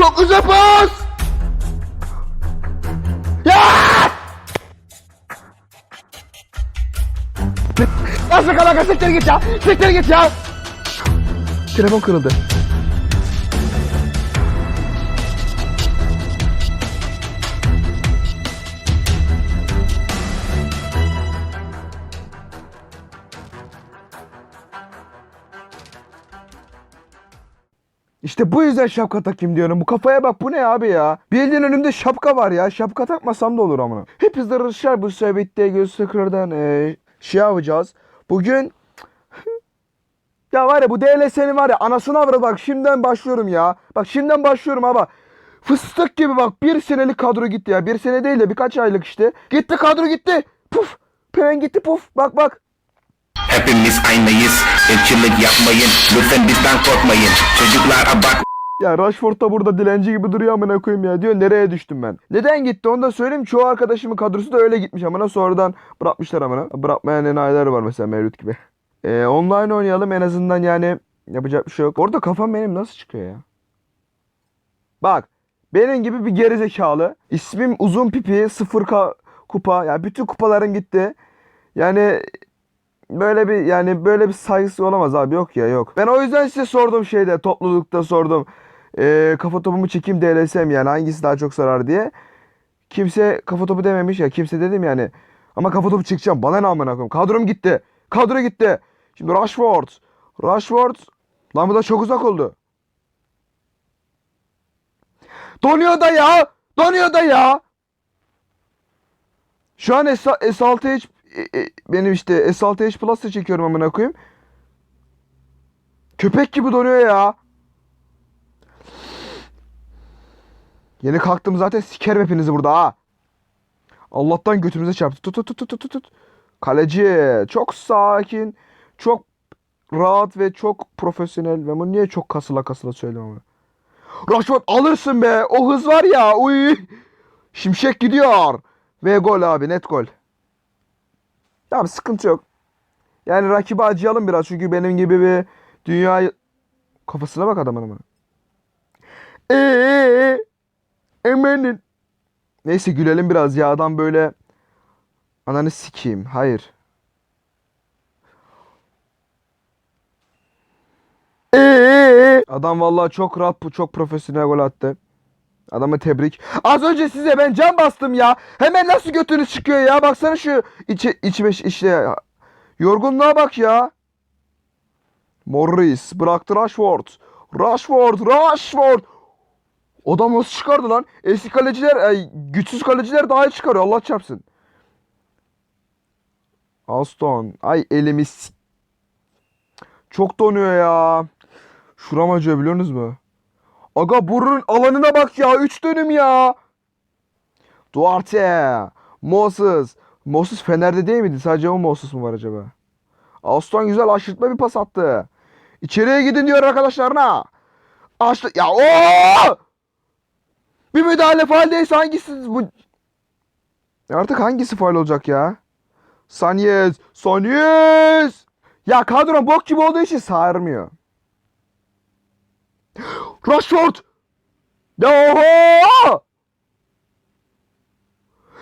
Çok güzel pas. Ya! Nasıl kalaka siktir git ya. Siktir git ya. Telefon kırıldı. İşte bu yüzden şapka takayım diyorum. Bu kafaya bak bu ne abi ya? Bildiğin önümde şapka var ya. Şapka takmasam da olur amına. Hepinize arkadaşlar bu sohbette göz tekrardan eee şey yapacağız. Bugün ya var ya bu DLS'nin var ya anasını avradı bak şimdiden başlıyorum ya. Bak şimdiden başlıyorum ama fıstık gibi bak bir senelik kadro gitti ya. Bir sene değil de birkaç aylık işte. Gitti kadro gitti. Puf. Pen gitti puf. Bak bak. Hepimiz aynıyız. Elçilik yapmayın. Lütfen bizden korkmayın. Çocuklar abart Ya Rashford da burada dilenci gibi duruyor amına koyayım ya. Diyor nereye düştüm ben? Neden gitti onu da söyleyeyim. Çoğu arkadaşımın kadrosu da öyle gitmiş amına. Sonradan bırakmışlar amına. Bırakmayan enayiler var mesela Mevlüt gibi. Ee, online oynayalım en azından yani yapacak bir şey yok. Orada kafam benim nasıl çıkıyor ya? Bak benim gibi bir gerizekalı. İsmim uzun pipi 0 ka- kupa. Yani bütün kupalarım gitti. Yani böyle bir yani böyle bir saygısı olamaz abi yok ya yok. Ben o yüzden size sordum şeyde toplulukta sordum. Ee, kafa topumu çekeyim DLS'm yani hangisi daha çok sarar diye. Kimse kafa topu dememiş ya kimse dedim yani. Ama kafa topu çekeceğim bana ne amına koyayım. Kadrom gitti. Kadro gitti. Şimdi Rashford. Rashford. Lan bu da çok uzak oldu. Donuyor da ya. Donuyor da ya. Şu an S- S6H e- e, benim işte S6H Plus'la çekiyorum amına koyayım. Köpek gibi donuyor ya. Yeni kalktım zaten sikerim hepinizi burada ha. Allah'tan götümüze çarptı. Tut tut tut tut tut tut. Kaleci çok sakin, çok rahat ve çok profesyonel. Ben bunu niye çok kasıla kasıla söylüyorum. Rashford alırsın be. O hız var ya. Uy. Şimşek gidiyor. Ve gol abi net gol. Tamam sıkıntı yok. Yani rakibi acıyalım biraz çünkü benim gibi bir dünya kafasına bak adamın ama. Eee emenin. Neyse gülelim biraz ya adam böyle ananı sikeyim. Hayır. Eee adam vallahi çok rahat çok profesyonel gol attı. Adamı tebrik. Az önce size ben can bastım ya. Hemen nasıl götünüz çıkıyor ya. Baksana şu içi, içime işte. Yorgunluğa bak ya. Morris bıraktı Rashford. Rashford, Rashford. Adam nasıl çıkardı lan? Eski kaleciler, ay, güçsüz kaleciler daha iyi çıkarıyor. Allah çarpsın. Alston. Ay elimiz. Çok donuyor ya. Şuram acıyor biliyorsunuz mu? Aga burun alanına bak ya. 3 dönüm ya. Duarte. Moses. Moses Fener'de değil miydi? Sadece o Moses mu var acaba? Aston güzel aşırtma bir pas attı. İçeriye gidin diyor arkadaşlarına. Açtı. Ya o! Bir müdahale faal değilse hangisi bu? Artık hangisi faal olacak ya? Sanyez. Sanyez. Ya kadro bok gibi olduğu için sarmıyor. Rashford. Ya oho!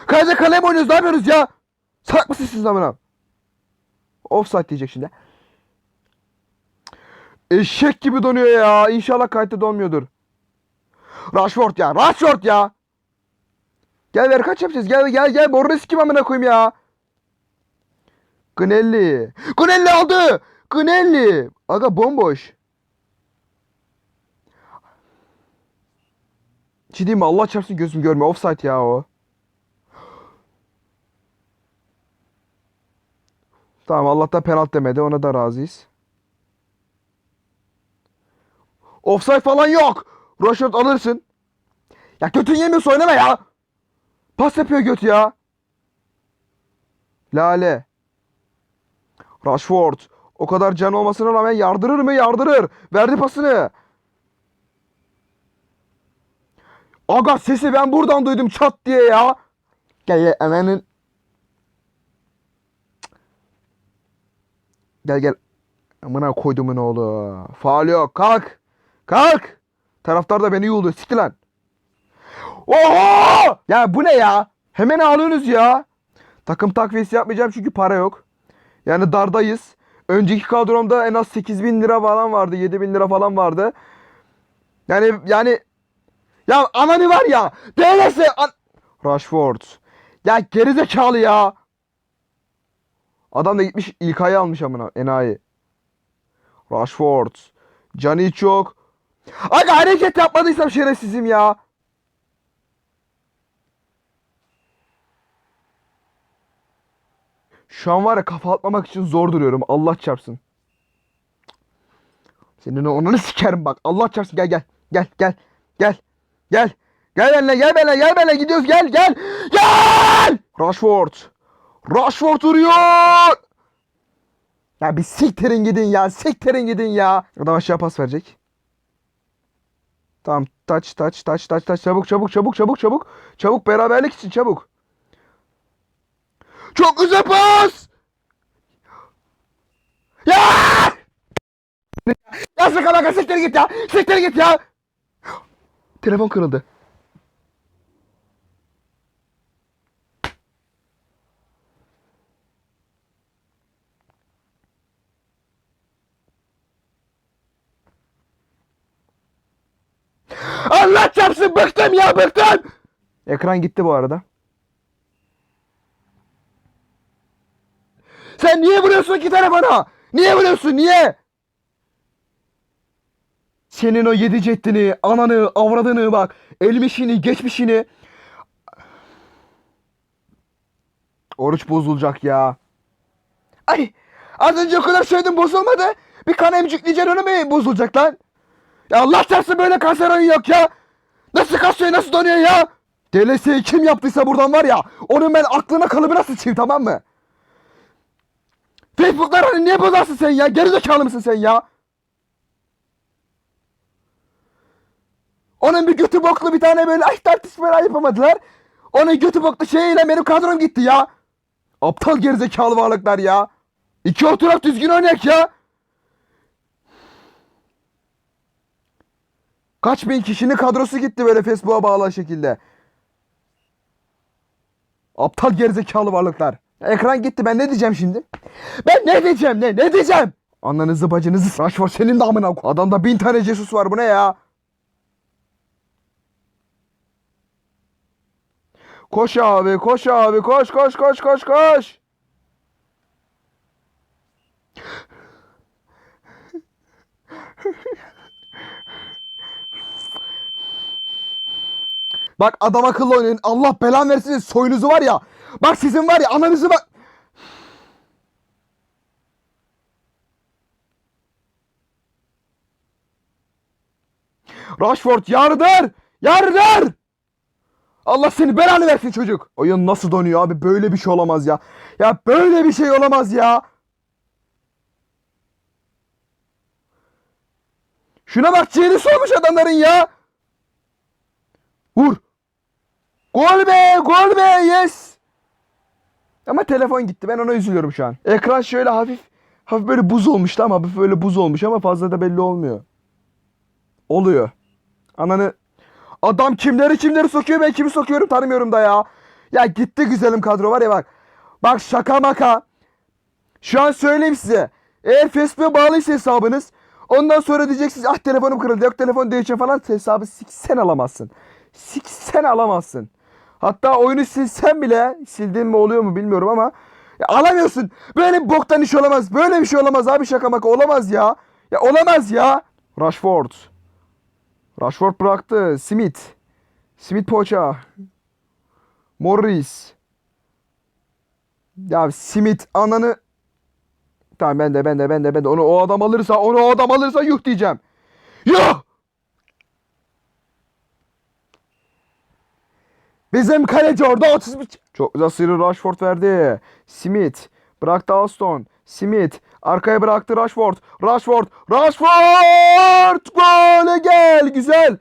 Kalede kaleye mi oynuyoruz? Ne yapıyoruz ya? Salak mısınız siz amına? Offside diyecek şimdi. Eşek gibi donuyor ya. İnşallah kayıtta donmuyordur. Rashford ya. Rashford ya. Gel ver kaç yapacağız? Gel gel gel. Morris kim amına koyayım ya? Gnelli. Gnelli aldı. Gnelli. Aga bomboş. Ciddi? Allah çarpsın gözüm görmüyor. Offside ya o. Tamam Allah'tan penaltı demedi. Ona da razıyız. Offside falan yok. Rashford alırsın. Ya götün yemiyorsa oynama ya. Pas yapıyor göt ya. Lale. Rashford. O kadar can olmasına rağmen yardırır mı? Yardırır. Verdi pasını. Aga sesi ben buradan duydum çat diye ya. Gel gel hemenin. Gel gel. Amına koydumun oğlu. Faal yok. Kalk. Kalk. Taraftar da beni yolluyor. Siktir lan. Oho! Ya bu ne ya? Hemen ağlıyorsunuz ya. Takım takviyesi yapmayacağım çünkü para yok. Yani dardayız. Önceki kadromda en az 8 bin lira falan vardı. 7 bin lira falan vardı. Yani yani ya ananı var ya. DLS an... Rashford. Ya gerizekalı ya. Adam da gitmiş İlkay'ı almış amına enayi. Rashford. Canı hiç yok. Aga hareket yapmadıysam şerefsizim ya. Şu an var ya kafa atmamak için zor duruyorum. Allah çarpsın. Senin onunu sikerim bak. Allah çarpsın gel gel. Gel gel. Gel. Gel. Gel benimle gel benimle gel benimle gidiyoruz gel gel. Gel. Rashford. Rashford vuruyor. Ya bir siktirin gidin ya. Siktirin gidin ya. Adam aşağı pas verecek. Tamam. Taç taç taç taç taç. Çabuk çabuk çabuk çabuk çabuk. Çabuk beraberlik için çabuk. Çok güzel pas. Ya! Ya sakın bak siktir git ya. Siktir git ya. Telefon kırıldı. Allah çarpsın bıktım ya bıktım. Ekran gitti bu arada. Sen niye vuruyorsun ki telefona? Niye vuruyorsun niye? Senin o yedi ceddini, ananı, avradını bak. Elmişini, geçmişini. Oruç bozulacak ya. Ay az önce o kadar söyledim bozulmadı. Bir kan emcikleyeceksin onu mu bozulacak lan? Ya Allah çarpsın böyle kanser oyun yok ya. Nasıl kasıyor nasıl donuyor ya? DLS'yi kim yaptıysa buradan var ya. Onun ben aklına kalıbına sıçayım tamam mı? Facebook'lar hani niye bozarsın sen ya? Gerizekalı mısın sen ya? Onun bir götü boklu bir tane böyle ay tartış falan yapamadılar. Onun götü boklu şeyiyle benim kadrom gitti ya. Aptal gerizekalı varlıklar ya. İki oturak düzgün oynayak ya. Kaç bin kişinin kadrosu gitti böyle Facebook'a bağlı şekilde. Aptal gerizekalı varlıklar. Ekran gitti ben ne diyeceğim şimdi? Ben ne diyeceğim ne ne diyeceğim? Ananızı bacınızı Rashford senin de amına Adamda bin tane Jesus var bu ne ya? Koş abi koş abi koş koş koş koş koş. Bak adam akıllı oynayın. Allah belan versin soyunuzu var ya. Bak sizin var ya ananızı bak. Rashford yardır. Yardır. Allah seni belanı versin çocuk. Oyun nasıl donuyor abi? Böyle bir şey olamaz ya. Ya böyle bir şey olamaz ya. Şuna bak ciğeri solmuş adamların ya. Vur. Gol be, gol be, yes. Ama telefon gitti. Ben ona üzülüyorum şu an. Ekran şöyle hafif hafif böyle buz olmuştu ama hafif böyle buz olmuş ama fazla da belli olmuyor. Oluyor. Ananı Adam kimleri kimleri sokuyor ben kimi sokuyorum tanımıyorum da ya. Ya gitti güzelim kadro var ya bak. Bak şaka maka. Şu an söyleyeyim size. Eğer Facebook'a bağlıysa hesabınız ondan sonra diyeceksiniz ah telefonum kırıldı yok telefon değişiyor falan hesabı siksen alamazsın. Siksen alamazsın. Hatta oyunu silsen bile sildiğin mi oluyor mu bilmiyorum ama ya alamıyorsun. Böyle bir boktan iş olamaz. Böyle bir şey olamaz abi şaka maka olamaz ya. Ya olamaz ya. Rashford. Rashford bıraktı. Smith. Smith poça. Morris. Ya Smith ananı Tamam ben de ben de ben de ben de onu o adam alırsa onu o adam alırsa yuh diyeceğim. Yuh! Bizim kaleci orada 31. Çok güzel sıyrı Rashford verdi. Smith bıraktı Alston. Smith arkaya bıraktı Rashford. Rashford. Rashford! Gole gel. Güzel.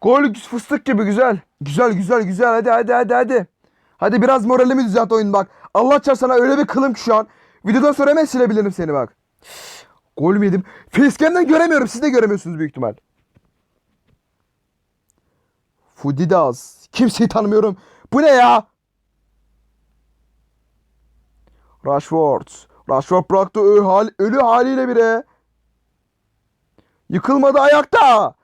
Gol fıstık gibi güzel. Güzel güzel güzel. Hadi hadi hadi hadi. Hadi biraz moralimi düzelt oyun bak. Allah çarpsın sana öyle bir kılım ki şu an. Videodan sonra hemen silebilirim seni bak. Gol mü yedim? Facecam'den göremiyorum. Siz de göremiyorsunuz büyük ihtimal. Fudidas. Kimseyi tanımıyorum. Bu ne ya? Rashford. Rashford bıraktı ölü, hal, ölü haliyle bire. Yıkılmadı ayakta.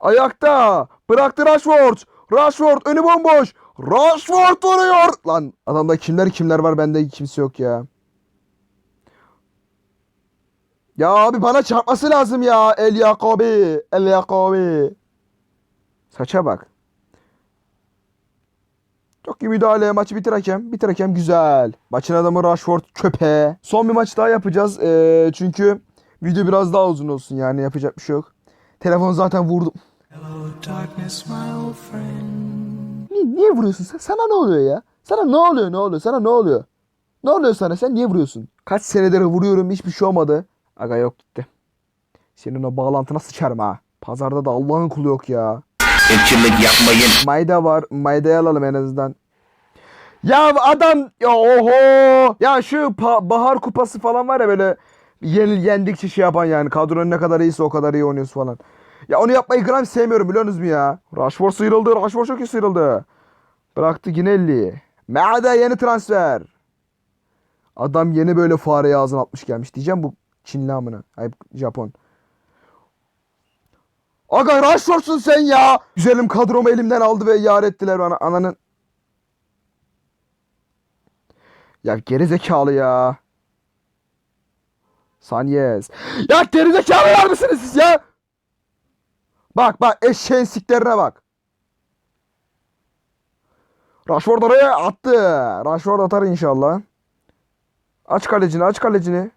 Ayakta. Bıraktı Rashford. Rashford önü bomboş. Rashford vuruyor. Lan adamda kimler kimler var bende kimse yok ya. Ya abi bana çarpması lazım ya. El Yakobi. El Yakobi. Saça bak. Çok iyi müdahale. Maçı bitir hakem. Bitir hakem güzel. Maçın adamı Rashford köpe. Son bir maç daha yapacağız. Ee, çünkü video biraz daha uzun olsun yani yapacak bir şey yok. Telefon zaten vurdum. Hello, darkness, my old friend. Niye, niye vuruyorsun sen? Sana ne oluyor ya? Sana ne oluyor ne oluyor? Sana ne oluyor? Ne oluyor sana? Sen niye vuruyorsun? Kaç senedir vuruyorum hiçbir şey olmadı. Aga yok gitti. Senin o bağlantına sıçarım ha. Pazarda da Allah'ın kulu yok ya. Irkçılık yapmayın. Mayda var. Mayda'yı alalım en azından. Ya adam ya oho. Ya şu pa- bahar kupası falan var ya böyle yenil yendikçe şey yapan yani kadronun ne kadar iyiyse o kadar iyi oynuyorsun falan. Ya onu yapmayı gram sevmiyorum biliyorsunuz mu ya? Rashford sıyrıldı. Rashford çok iyi sıyrıldı. Bıraktı Ginelli. Meada yeni transfer. Adam yeni böyle fareyi ağzına atmış gelmiş. Diyeceğim bu Çinli amına. Ay Japon. Aga Rashford'sun sen ya. Güzelim kadromu elimden aldı ve yar ettiler bana. Ananın. Ya geri zekalı ya. Sanyez. Ya geri zekalılar mısınız siz ya? Bak bak eşeğin siklerine bak. Rashford oraya attı. Rashford atar inşallah. Aç kalecini aç kalecini.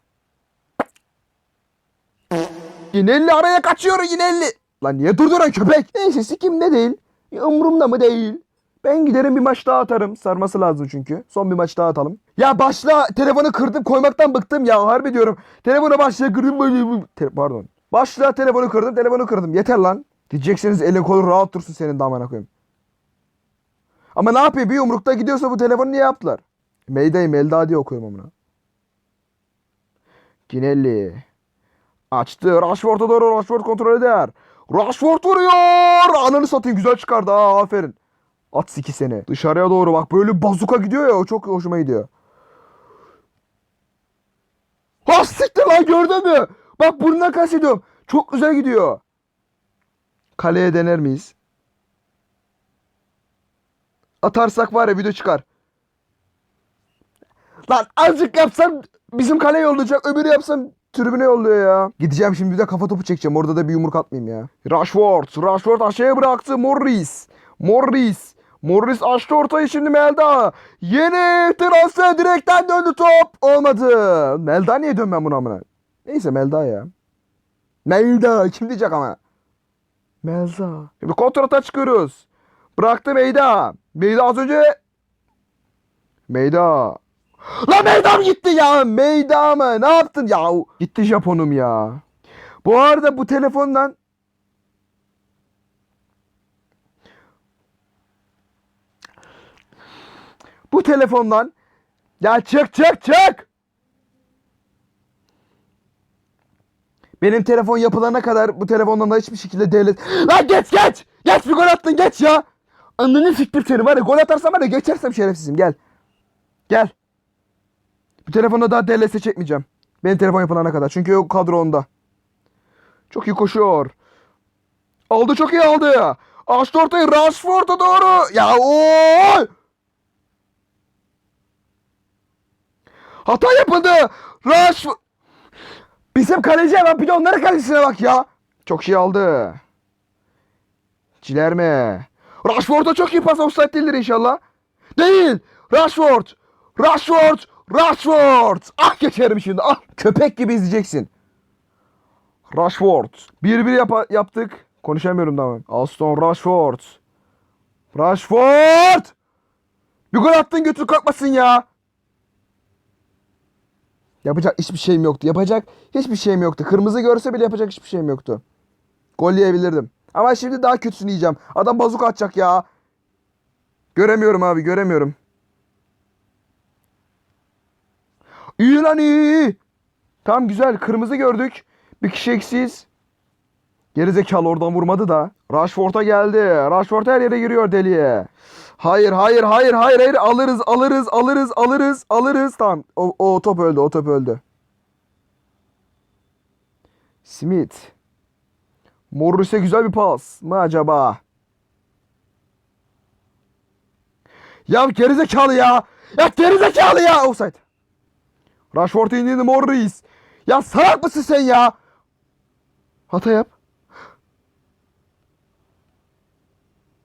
Yinelli araya kaçıyor Yinelli. Lan niye durduran köpek? Neyse sikim ne değil. Umurumda mı değil. Ben giderim bir maç daha atarım. Sarması lazım çünkü. Son bir maç daha atalım. Ya başla telefonu kırdım koymaktan bıktım ya harbi diyorum. Telefonu başla kırdım pardon. Başla telefonu kırdım telefonu kırdım. Yeter lan. Diyeceksiniz elin kolun rahat dursun senin damana koyayım. Ama ne yapayım bir yumrukta gidiyorsa bu telefonu niye yaptılar? Mayday Melda diye okuyorum amına. Ginelli. Açtı. Rashford'a doğru Rashford kontrol eder. Rashford vuruyor. Ananı satayım güzel çıkardı ha aferin. At siki seni. Dışarıya doğru bak böyle bazuka gidiyor ya o çok hoşuma gidiyor. Ha siktir lan gördün mü? Bak burnuna kastediyorum. Çok güzel gidiyor. Kaleye dener miyiz? Atarsak var ya video çıkar. Lan azıcık yapsam bizim kaleye yollayacak. Öbürü yapsam tribüne yolluyor ya. Gideceğim şimdi bir de kafa topu çekeceğim. Orada da bir yumruk atmayayım ya. Rashford. Rashford aşağıya bıraktı. Morris. Morris. Morris açtı ortayı şimdi Melda. Yeni transfer direkten döndü top. Olmadı. Melda niye dön ben buna amına? Neyse Melda ya. Melda kim diyecek ama? Melda. Şimdi kontrata çıkıyoruz. Bıraktı Meyda. Meyda az önce Meyda. Lan Meydam gitti ya. Meyda mı? Ne yaptın ya? Gitti Japonum ya. Bu arada bu telefondan telefondan ya çık çık çık. Benim telefon yapılana kadar bu telefondan da hiçbir şekilde devlet... Lan geç geç! Geç bir gol attın geç ya! Ananı siktir seni var ya gol atarsam var ya geçersem şerefsizim gel. Gel. Bu telefonda daha DLS çekmeyeceğim. Benim telefon yapılana kadar. Çünkü o kadro onda. Çok iyi koşuyor. Aldı çok iyi aldı. Açtı ortayı Rashford'a doğru. Ya oy! Hata yapıldı. Rashford. Bizim kaleci hemen bir de onların kalecisine bak ya. Çok iyi aldı. Cilerme. Rashford'a çok iyi pas offside değildir inşallah. Değil. Rashford. Rashford. Rashford. Ah geçerim şimdi. Ah köpek gibi izleyeceksin. Rashford. 1-1 yapa- yaptık. Konuşamıyorum tamam. Aston Rashford. Rashford. Bir gol attın götür kalkmasın ya. Yapacak hiçbir şeyim yoktu. Yapacak hiçbir şeyim yoktu. Kırmızı görse bile yapacak hiçbir şeyim yoktu. Gol yiyebilirdim. Ama şimdi daha kötüsünü yiyeceğim. Adam bazuk atacak ya. Göremiyorum abi göremiyorum. İyi lan iyi. Tamam güzel. Kırmızı gördük. Bir kişi eksiyiz. Gerizekalı oradan vurmadı da. Rashford'a geldi. Rashford her yere giriyor deliye. Hayır hayır hayır hayır hayır alırız alırız alırız alırız alırız. Tamam o, o top öldü o top öldü. Smith. Morris'e güzel bir pas mı acaba? Ya gerizekalı ya. Ya gerizekalı ya. Offside. Rashford indirdi Morris. Ya salak mısın sen ya? Hata yap.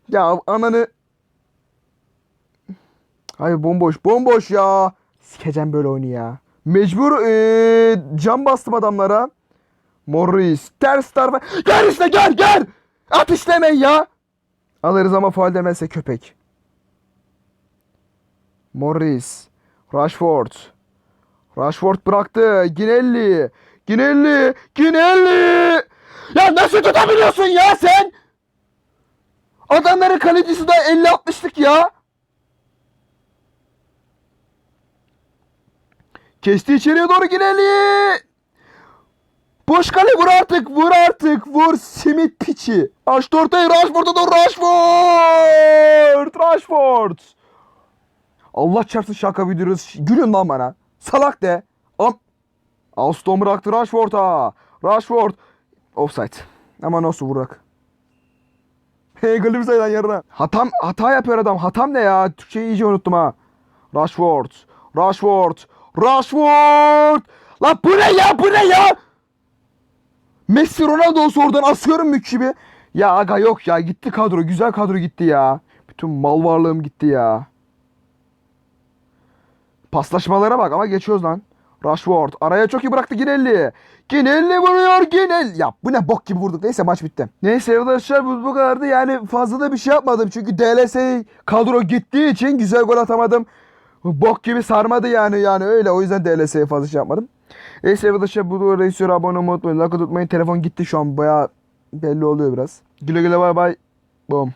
Ya ananı. Hayır bomboş bomboş ya. Sikeceğim böyle oyunu ya. Mecbur eee cam bastım adamlara. Morris ters tarafa. Gel işte gel gel. At işlemeyin ya. Alırız ama faul demezse köpek. Morris. Rashford. Rashford bıraktı. Ginelli. Ginelli. Ginelli. Ya nasıl tutabiliyorsun ya sen? Adamların kalecisi de 50-60'lık ya. Kesti içeriye doğru Ginelli. Boş kale vur artık. Vur artık. Vur simit piçi. Açtı ortayı Rashford'a doğru Rashford. Rashford. Allah çarpsın şaka videosu. Gülün lan bana. Salak de. Am Alston bıraktı Rashford'a. Rashford. Offside. Ama nasıl vurak. Hey golü sayıdan yarına. Hatam, hata yapıyor adam. Hatam ne ya? Türkçeyi iyice unuttum ha. Rashford. Rashford. Rashford. Lan bu ne ya? Bu ne ya? Messi Ronaldo olsa oradan asıyorum mük gibi. Ya aga yok ya. Gitti kadro. Güzel kadro gitti ya. Bütün mal varlığım gitti ya. Paslaşmalara bak ama geçiyoruz lan. Rashford araya çok iyi bıraktı Ginelli. Ginelli vuruyor Ginelli. Ya bu ne bok gibi vurduk. Neyse maç bitti. Neyse arkadaşlar bu, bu kadardı. Yani fazla da bir şey yapmadım. Çünkü DLS kadro gittiği için güzel gol atamadım. Bok gibi sarmadı yani. Yani öyle. O yüzden DLS'ye fazla şey yapmadım. Neyse arkadaşlar bu videoya istiyor abone olmayı unutmayın. Like unutmayın. Telefon gitti şu an. Baya belli oluyor biraz. Güle güle bay bay. Boom.